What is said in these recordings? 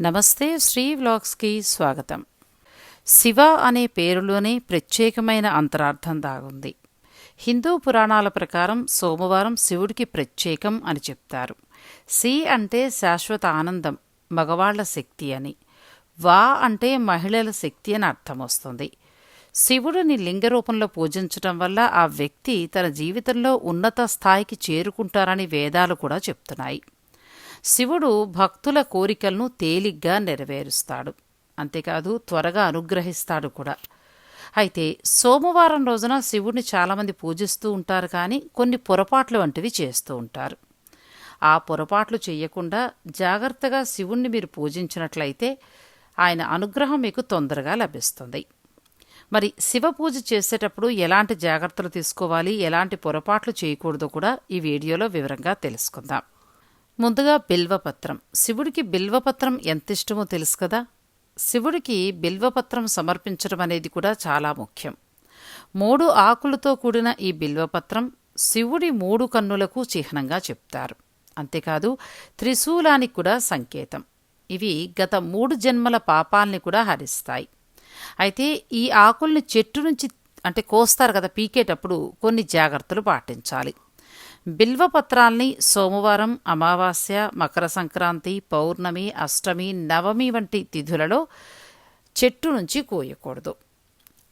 నమస్తే శ్రీ వ్లాగ్స్కి స్వాగతం. శివ అనే పేరులోనే ప్రత్యేకమైన అంతరార్థం దాగుంది. హిందూ పురాణాల ప్రకారం సోమవారం శివుడికి ప్రత్యేకం అని చెప్తారు. సి అంటే శాశ్వత ఆనందం మగవాళ్ళ శక్తి అని. వా అంటే మహిళల శక్తి అని అర్థం వస్తుంది. శివుడిని లింగ రూపంలో పూజించటం వల్ల ఆ వ్యక్తి తన జీవితంలో ఉన్నత స్థాయికి చేరుకుంటారని వేదాలు కూడా చెప్తున్నాయి. శివుడు భక్తుల కోరికలను తేలిగ్గా నెరవేరుస్తాడు. అంతేకాదు త్వరగా అనుగ్రహిస్తాడు కూడా. అయితే సోమవారం రోజున శివుడిని చాలామంది పూజిస్తూ ఉంటారు కానీ కొన్ని పొరపాట్లు వంటివి చేస్తూ ఉంటారు. ఆ పొరపాట్లు చేయకుండా జాగ్రత్తగా శివుణ్ణి మీరు పూజించినట్లయితే ఆయన అనుగ్రహం మీకు తొందరగా లభిస్తుంది. మరి శివ పూజ చేసేటప్పుడు ఎలాంటి జాగ్రత్తలు తీసుకోవాలి? ఎలాంటి పొరపాట్లు చేయకూడదో కూడా ఈ వీడియోలో వివరంగా తెలుసుకుందాం. ముందుగా బిల్వపత్రం. శివుడికి బిల్వపత్రం ఎంత ఇష్టమో తెలుసు కదా? శివుడికి బిల్వపత్రం సమర్పించడం అనేది కూడా చాలా ముఖ్యం. మూడు ఆకులతో కూడిన ఈ బిల్వపత్రం శివుడి మూడు కన్నులకు చిహ్నంగా చెప్తారు. అంతేకాదు త్రిశూలానికి కూడా సంకేతం. ఇవి గత మూడు జన్మల పాపాల్ని కూడా హరిస్తాయి. అయితే ఈ ఆకుల్ని చెట్టు నుంచి అంటే కోస్తారు కదా పీకేటప్పుడు కొన్ని జాగ్రత్తలు పాటించాలి. బిల్వపత్రాల్ని సోమవారం అమావాస్య మకర సంక్రాంతి పౌర్ణమి అష్టమి నవమి వంటి తిథులలో చెట్టు నుంచి కోయకూడదు.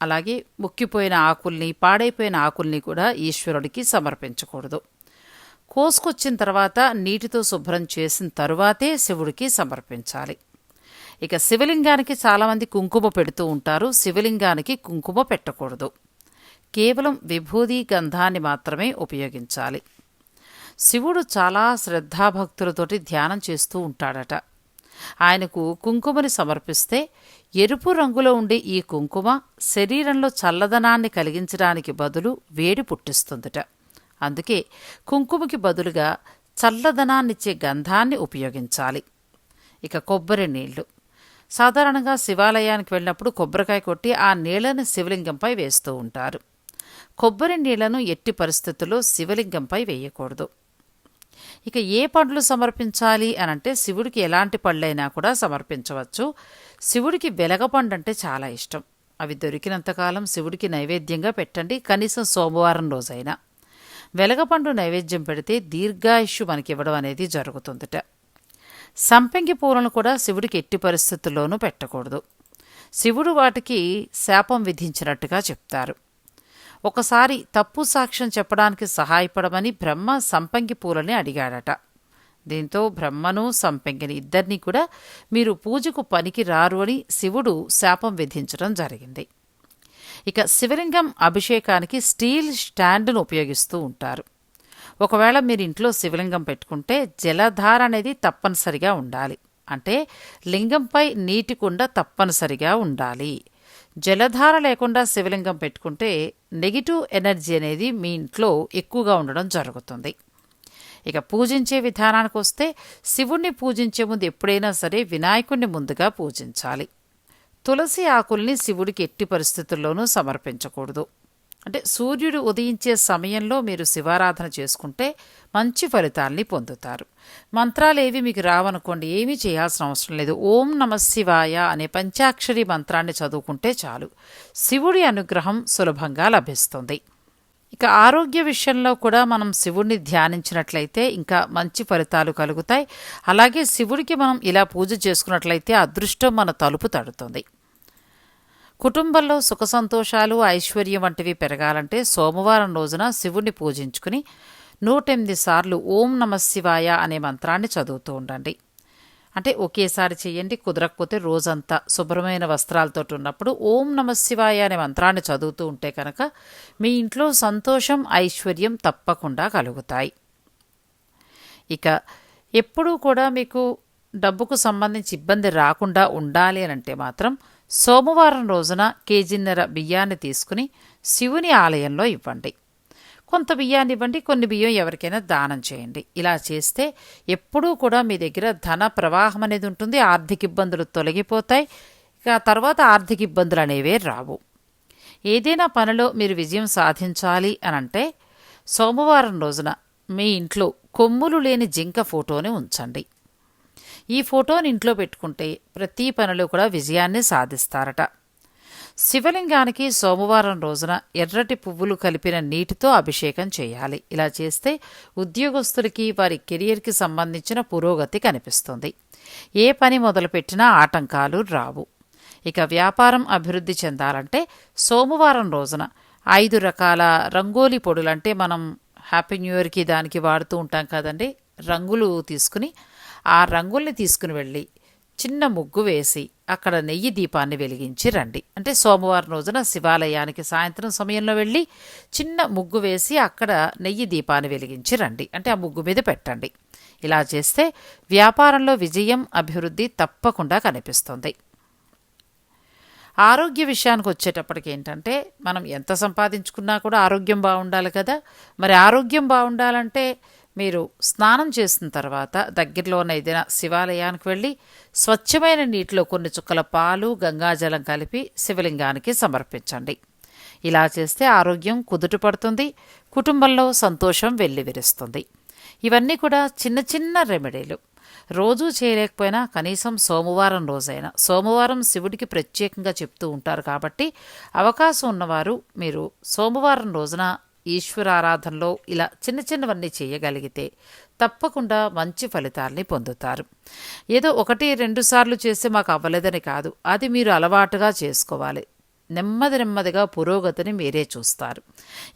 అలాగే ముక్కిపోయిన ఆకుల్ని పాడైపోయిన ఆకుల్ని కూడా ఈశ్వరుడికి సమర్పించకూడదు. కోసుకొచ్చిన తర్వాత నీటితో శుభ్రం చేసిన తరువాతే శివుడికి సమర్పించాలి. ఇక శివలింగానికి చాలామంది కుంకుమ పెడుతూ ఉంటారు. శివలింగానికి కుంకుమ పెట్టకూడదు. కేవలం విభూది గంధాన్ని మాత్రమే ఉపయోగించాలి. శివుడు చాలా శ్రద్ధాభక్తులతోటి ధ్యానం చేస్తూ ఉంటాడట. ఆయనకు కుంకుమని సమర్పిస్తే ఎరుపు రంగులో ఉండే ఈ కుంకుమ శరీరంలో చల్లదనాన్ని కలిగించడానికి బదులు వేడి పుట్టిస్తుందట. అందుకే కుంకుమకి బదులుగా చల్లదనాన్నిచ్చే గంధాన్ని ఉపయోగించాలి. ఇక కొబ్బరి నీళ్ళు. సాధారణంగా శివాలయానికి వెళ్ళినప్పుడు కొబ్బరికాయ కొట్టి ఆ నీళ్ళను శివలింగంపై వేస్తూ ఉంటారు. కొబ్బరి నీళ్ళను ఎట్టి పరిస్థితుల్లో శివలింగంపై వేయకూడదు. ఇక ఏ పండ్లు సమర్పించాలి అని అంటే శివుడికి ఎలాంటి పళ్ళైనా కూడా సమర్పించవచ్చు. శివుడికి వెలగపండు అంటే చాలా ఇష్టం. అవి దొరికినంతకాలం శివుడికి నైవేద్యంగా పెట్టండి కనీసం సోమవారం రోజైనా. వెలగపండు నైవేద్యం పెడితే దీర్ఘాయుష్యు మనకివ్వడం అనేది జరుగుతుందట. సంపెంగి పూలను కూడా శివుడికి ఎట్టి పరిస్థితుల్లోనూ పెట్టకూడదు. శివుడు వాటికి శాపం విధించినట్టుగా చెప్తారు. ఒకసారి తప్పు సాక్ష్యం చెప్పడానికి సహాయపడమని బ్రహ్మ సంపంగి పూలని అడిగాడట. దీంతో బ్రహ్మను సంపెంగిని ఇద్దరినీ కూడా మీరు పూజకు పనికి రారు అని శివుడు శాపం విధించడం జరిగింది. ఇక శివలింగం అభిషేకానికి స్టీల్ స్టాండ్ను ఉపయోగిస్తూ ఉంటారు. ఒకవేళ మీరు ఇంట్లో శివలింగం పెట్టుకుంటే జలధార అనేది తప్పనిసరిగా ఉండాలి. అంటే లింగంపై నీటి కుండ తప్పనిసరిగా ఉండాలి. జలధార లేకుండా శివలింగం పెట్టుకుంటే నెగిటివ్ ఎనర్జీ అనేది మీ ఇంట్లో ఎక్కువగా ఉండడం జరుగుతుంది. ఇక పూజించే విధానానికి వస్తే శివుణ్ణి పూజించే ముందు ఎప్పుడైనా సరే వినాయకుణ్ణి ముందుగా పూజించాలి. తులసి ఆకుల్ని శివుడికి ఎట్టి పరిస్థితుల్లోనూ సమర్పించకూడదు. అంటే సూర్యుడు ఉదయించే సమయంలో మీరు శివారాధన చేసుకుంటే మంచి ఫలితాల్ని పొందుతారు. మంత్రాలు ఏవి మీకు రావనుకోండి ఏమీ చేయాల్సిన అవసరం లేదు. ఓం నమ శివాయ అనే పంచాక్షరి మంత్రాన్ని చదువుకుంటే చాలు. శివుడి అనుగ్రహం సులభంగా లభిస్తుంది. ఇక ఆరోగ్య విషయంలో కూడా మనం శివుడిని ధ్యానించినట్లయితే ఇంకా మంచి ఫలితాలు కలుగుతాయి. అలాగే శివుడికి మనం ఇలా పూజ చేసుకున్నట్లయితే అదృష్టం మన తలుపు తడుతుంది. కుటుంబంలో సుఖ సంతోషాలు ఐశ్వర్యం వంటివి పెరగాలంటే సోమవారం రోజున శివుణ్ణి పూజించుకుని నూటెనిమిది సార్లు ఓం నమ శివాయ అనే మంత్రాన్ని చదువుతూ ఉండండి. అంటే ఒకేసారి చేయండి కుదరకపోతే రోజంతా శుభ్రమైన వస్త్రాలతో ఉన్నప్పుడు ఓం నమ శివాయ అనే మంత్రాన్ని చదువుతూ ఉంటే కనుక మీ ఇంట్లో సంతోషం ఐశ్వర్యం తప్పకుండా కలుగుతాయి. ఇక ఎప్పుడూ కూడా మీకు డబ్బుకు సంబంధించి ఇబ్బంది రాకుండా ఉండాలి అని అంటే మాత్రం సోమవారం రోజున కేజీన్నర బియ్యాన్ని తీసుకుని శివుని ఆలయంలో ఇవ్వండి. కొంత బియ్యాన్ని ఇవ్వండి కొన్ని బియ్యం ఎవరికైనా దానం చేయండి. ఇలా చేస్తే ఎప్పుడూ కూడా మీ దగ్గర ధన ప్రవాహం అనేది ఉంటుంది ఆర్థిక ఇబ్బందులు తొలగిపోతాయి ఇక తర్వాత ఆర్థిక ఇబ్బందులు అనేవే రావు. ఏదైనా పనిలో మీరు విజయం సాధించాలి అనంటే సోమవారం రోజున మీ ఇంట్లో కొమ్ములు లేని జింక ఫోటోని ఉంచండి. ఈ ఫోటోని ఇంట్లో పెట్టుకుంటే ప్రతి పనిలో కూడా విజయాన్ని సాధిస్తారట. శివలింగానికి సోమవారం రోజున ఎర్రటి పువ్వులు కలిపిన నీటితో అభిషేకం చేయాలి. ఇలా చేస్తే ఉద్యోగస్తులకి వారి కెరియర్కి సంబంధించిన పురోగతి కనిపిస్తుంది. ఏ పని మొదలుపెట్టినా ఆటంకాలు రావు. ఇక వ్యాపారం అభివృద్ధి చెందాలంటే సోమవారం రోజున ఐదు రకాల రంగోలీ పొడులంటే మనం హ్యాపీ న్యూ ఇయర్కి దానికి వాడుతూ ఉంటాం కదండి. రంగులు తీసుకుని ఆ రంగుల్ని తీసుకుని వెళ్ళి చిన్న ముగ్గు వేసి అక్కడ నెయ్యి దీపాన్ని వెలిగించి రండి. అంటే సోమవారం రోజున శివాలయానికి సాయంత్రం సమయంలో వెళ్ళి చిన్న ముగ్గు వేసి అక్కడ నెయ్యి దీపాన్ని వెలిగించి రండి. అంటే ఆ ముగ్గు మీద పెట్టండి. ఇలా చేస్తే వ్యాపారంలో విజయం అభివృద్ధి తప్పకుండా కనిపిస్తుంది. ఆరోగ్య విషయానికి వచ్చేటప్పటికి ఏంటంటే మనం ఎంత సంపాదించుకున్నా కూడా ఆరోగ్యం బాగుండాలి కదా. మరి ఆరోగ్యం బాగుండాలంటే మీరు స్నానం చేసిన తర్వాత దగ్గరలో ఉన్న ఏదైనా శివాలయానికి వెళ్ళి స్వచ్ఛమైన నీటిలో కొన్ని చుక్కల పాలు గంగాజలం కలిపి శివలింగానికి సమర్పించండి. ఇలా చేస్తే ఆరోగ్యం కుదుట పడుతుంది కుటుంబంలో సంతోషం వెల్లివిరుస్తుంది ఇవన్నీ కూడా చిన్న చిన్న రెమెడీలు. రోజూ చేయలేకపోయినా కనీసం సోమవారం రోజైనా సోమవారం శివుడికి ప్రత్యేకంగా చెప్తూ ఉంటారు కాబట్టి అవకాశం ఉన్నవారు మీరు సోమవారం రోజున ఈశ్వర ఆరాధనలో ఇలా చిన్న చిన్నవన్నీ చేయగలిగితే తప్పకుండా మంచి ఫలితాల్ని పొందుతారు. ఏదో ఒకటి రెండు సార్లు చేస్తే మాకు అవ్వలేదని కాదు. అది మీరు అలవాటుగా చేసుకోవాలి. నెమ్మది నెమ్మదిగా పురోగతిని మీరే చూస్తారు.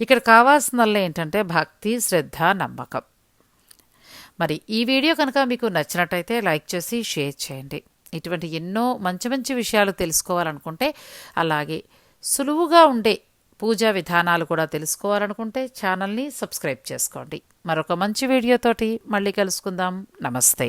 ఇక్కడ కావాల్సిందల్లా ఏంటంటే భక్తి శ్రద్ధ నమ్మకం. మరి ఈ వీడియో కనుక మీకు నచ్చినట్టయితే లైక్ చేసి షేర్ చేయండి. ఇటువంటి ఎన్నో మంచి మంచి విషయాలు తెలుసుకోవాలనుకుంటే అలాగే సులువుగా ఉండే పూజా విధానాలు కూడా తెలుసుకోవాలనుకుంటే ఛానల్ని సబ్స్క్రైబ్ చేసుకోండి. మరొక మంచి వీడియోతోటి మళ్ళీ కలుసుకుందాం. నమస్తే.